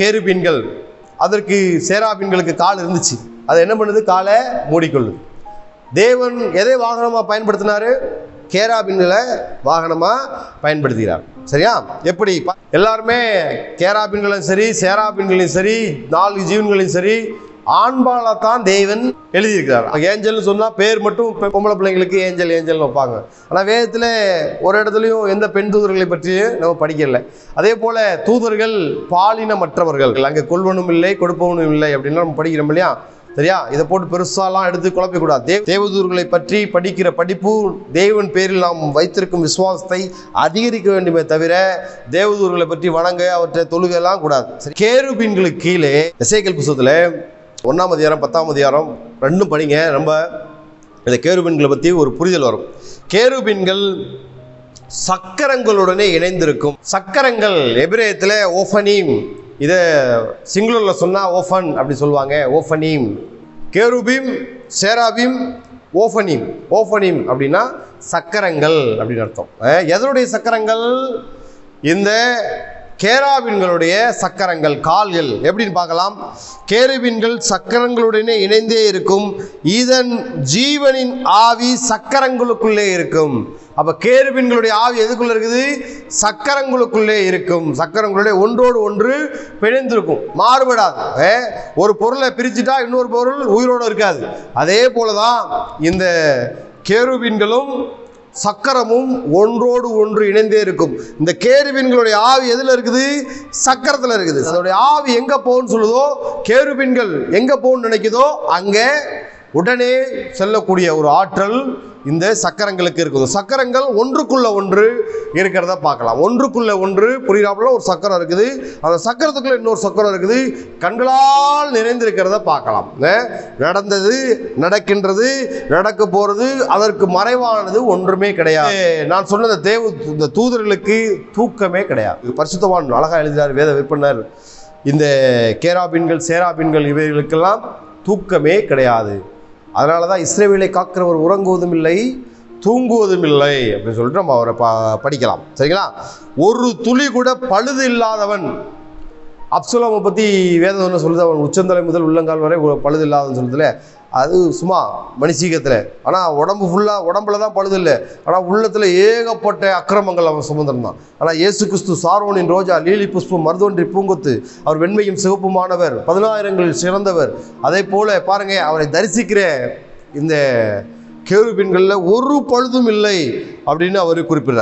கேருபீன்கள். அதற்கு சேராபீன்களுக்கு கால் இருந்துச்சு. அது என்ன பண்ணுது? காலை மூடிக்கொள்ளுது. தேவன் எதை வாகனமாக பயன்படுத்தினாரு? கேராபின்களை வாகனமாக பயன்படுத்துகிறார். சரியா? எப்படி? எல்லாருமே கேராபின்களும் சரி சேராபின்களையும் சரி நாலு ஜீவன்களையும் சரி ஆண்பால தான் தேவன் எழுதியிருக்கிறார். ஏஞ்சல்னு சொன்னால் பேர் மட்டும் பொம்பளை பிள்ளைங்களுக்கு ஏஞ்சல் ஏஞ்சல் வைப்பாங்க. ஆனால் வேதத்தில் ஒரு இடத்துலையும் எந்த பெண் தூதர்களை பற்றியும் நம்ம படிக்கல. அதே போல் தூதர்கள் பாலினமற்றவர்கள். அங்கே கொள்வனும் இல்லை கொடுப்பவனும் இல்லை அப்படின்னு நம்ம படிக்கிறோம் இல்லையா? சரியா? இதை போட்டு பெருசாலாம் எடுத்து குழப்பக்கூடாது தேவ தேவதூர்களை பற்றி படிக்கிற படிப்பு தேவன் பேரில் நாம் வைத்திருக்கும் விசுவாசத்தை அதிகரிக்க வேண்டுமே தவிர தேவதூர்களை பற்றி வணங்க அவற்றை தொழுகைலாம் கூடாது. சரி கேருபீன்களுக்கு கீழே இசைக்கல் புத்தகத்தில் ஒன்றாம் அதிகாரம் பத்தாம் அதிகாரம் ரெண்டும் படிங்க. ரொம்ப இந்த கேருபின்களை பற்றி ஒரு புரிதல் வரும். கேருபீன்கள் சக்கரங்களுடனே இணைந்திருக்கும். சக்கரங்கள் எபிரேயத்தில் ஓஃபனீம். இதை சிங்களூரில் சொன்னால் ஓஃபன் அப்படி சொல்லுவாங்க. ஓஃபனீம். கேருபீம் சேராபீம் ஓஃபனீம். ஓஃபனீம் அப்படின்னா சக்கரங்கள் அப்படின்னு அர்த்தம். எதனுடைய சக்கரங்கள்? இந்த கேராபின்களுடைய சக்கரங்கள் கால்கள் எப்படின்னு பார்க்கலாம்? கேருபின்கள் சக்கரங்களுடனே இணைந்தே இருக்கும். இதன் ஜீவனின் ஆவி சக்கரங்களுக்குள்ளே இருக்கும். அப்போ கேருபின்களுடைய ஆவி எதுக்குள்ளே இருக்குது? சக்கரங்களுக்குள்ளே இருக்கும். சக்கரங்களுடைய ஒன்றோடு ஒன்று பிணைந்திருக்கும். மாறுபடாது. ஏ, ஒரு பொருளை பிரிச்சுட்டா இன்னொரு பொருள் உயிரோடு இருக்காது. அதே போல தான் இந்த கேருபின்களும் சக்கரமும் ஒன்றோடு ஒன்று இணைந்தே இருக்கும். இந்த கேருபின்களுடைய ஆவி எதில் இருக்குது? சக்கரத்தில் இருக்குது. அதோடைய ஆவி எங்கே போகும்னு சொல்லுதோ? கேருபின்கள் எங்கே போகணும்னு நினைக்குதோ? அங்கே உடனே செல்லக்கூடிய ஒரு ஆற்றல் இந்த சக்கரங்களுக்கு இருக்குது. சக்கரங்கள் ஒன்றுக்குள்ள ஒன்று இருக்கிறத பார்க்கலாம். ஒன்றுக்குள்ள ஒன்று புரியாமல் ஒரு சக்கரம் இருக்குது. அந்த சக்கரத்துக்குள்ள இன்னொரு சக்கரம் இருக்குது. கண்களால் நிறைந்திருக்கிறத பார்க்கலாம். நடந்தது நடக்கின்றது நடக்க போகிறது அதற்கு மறைவானது ஒன்றுமே கிடையாது. நான் சொன்ன இந்த தேவ இந்த தூதர்களுக்கு தூக்கமே கிடையாது. பரிசுத்தவான் அழகாக எழுதினார் வேத விற்பனர். இந்த கேராபின்கள் சேராபின்கள் இவைகளுக்கெல்லாம் தூக்கமே கிடையாது. அதனால தான் இஸ்ரேவேலை காக்கிறவர் உறங்குவதும் இல்லை தூங்குவதும் இல்லை அப்படின்னு சொல்லிட்டு நம்ம அவரை ப படிக்கலாம். சரிங்களா? ஒரு துளி கூட பழுது இல்லாதவன் அப்சுலாமை பற்றி வேதம் என்ன சொல்லுது? அவன் உச்சந்தலை முதல் உள்ளங்கால் வரை பழுது இல்லாதன்னு சொல்லுதுல. அது சும்மா மனுஷீகத்தில். ஆனால் உடம்பு ஃபுல்லாக உடம்புல தான் பழுது இல்லை. ஆனால் உள்ளத்தில் ஏகப்பட்ட அக்கிரமங்கள் அவன் சுமந்திருந்தான். ஆனால் இயேசு கிறிஸ்து சாரோனின் ரோஜா லீலி புஷ்பம் மருதொன்றி பூங்கொத்து அவர் வெண்மையும் சிவப்புமானவர் பதினாயிரங்களில் சிறந்தவர். அதே போல பாருங்க அவரை தரிசிக்கிற இந்த கேருபின்களில் ஒரு பழுதும் இல்லை அப்படின்னு அவர் குறிப்பிடுறார்.